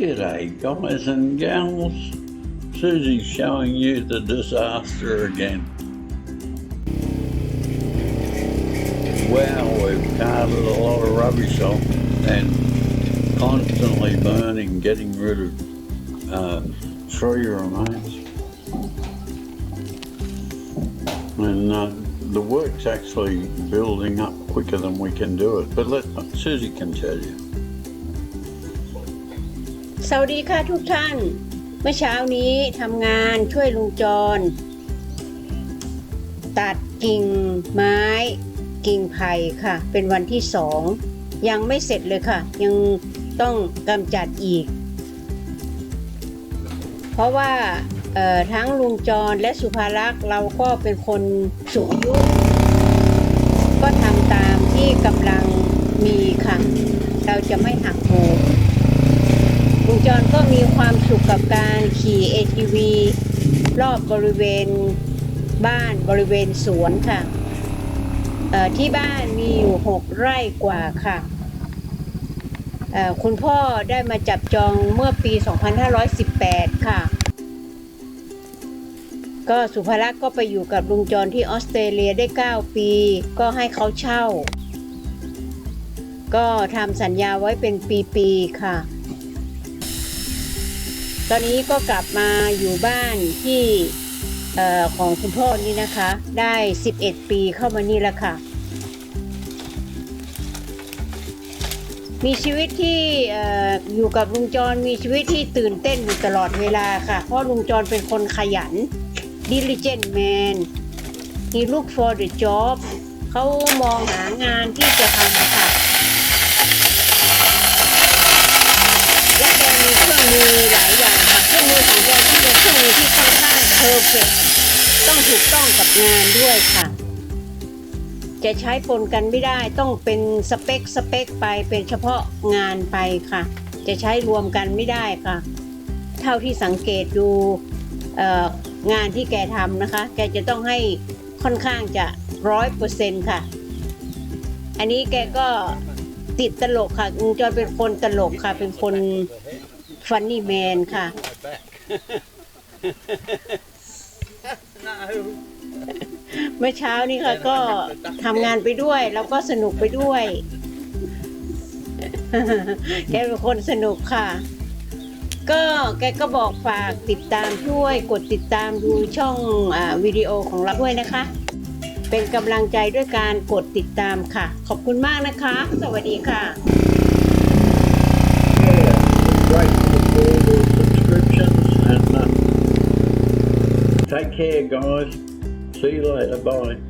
G'day, guys and gals. Susie's showing you the disaster again. Wow, we've carted a lot of rubbish off and constantly burning, getting rid of uh, tree remains. And uh, the work's actually building up quicker than we can do it. But let Susie can tell you. สวัสดีค่ะทุกท่าน เมื่อเช้านี้ทำงานช่วยลุงจร ตัดกิ่งไม้ กิ่งไผ่ค่ะ เป็นวันที่สองยังไม่เสร็จเลยค่ะ ยังต้องกำจัดอีก เพราะว่าทั้งลุงจรและสุภารักษ์เราก็เป็นคนสูงอายุก็ทำตามที่กำลังมีค่ะ เราจะไม่หัก จรก็มีความสุขกับการขี่ ATV รอบบริเวณบ้านบริเวณสวนค่ะที่บ้านมีอยู่6ไร่กว่าค่ะคุณพ่อได้มาจับจองเมื่อปี 2518 ค่ะ ก็สุภลักษ์ก็ไปอยู่กับลุงจรที่ออสเตรเลียได้ 9 ปี ก็ให้เขาเช่า ก็ทำสัญญาไว้เป็นปี ๆ ค่ะ ตอนนี้ก็กลับมาอยู่บ้านที่ของคุณพ่อนี่นะคะ ได้ 11 ปีเข้ามานี่แล้วค่ะ มีชีวิตที่ออยู่กับลุงจรมีชีวิตที่ตื่นเต้นอยู่ตลอดเวลาค่ะ เพราะลุงจรเป็นคนขยัน diligent man he look for the job เขามองหางานที่จะทำค่ะแกมีเครื่องมือหลายอย่างค่ะเครื่องมือของแกที่เป็นเครื่อง มือที่ค่อนข้างเพอร์เฟกต้องถูกต้องกับงานด้วยค่ะ จะใช้ปนกันไม่ได้ต้องเป็นสเปคสเปคไปเป็นเฉพาะงานไปค่ะ จะใช้รวมกันไม่ได้ค่ะ เท่าที่สังเกตดูงานที่แกทำนะคะ แกจะต้องให้ค่อนข้างจะร้อยเปอร์เซ็นต์ค่ะ อันนี้แกก็ติดตลกค่ะจอยเป็นคนตลกค่ะ เป็นคนฟันนี่แมนค่ะ เมื่อเช้านี้ค่ะก็ทำงานไปด้วย แล้วก็สนุกไปด้วย แกเป็นคนสนุกค่ะ ก็แกก็บอกฝากติดตามช่วย กดติดตามดูช่องอวิดีโอของเราด้วยนะคะ เป็นกำลังใจด้วยการกดติดตามค่ะ ขอบคุณมากนะคะ สวัสดีค่ะ take care, guys. See you later. Bye.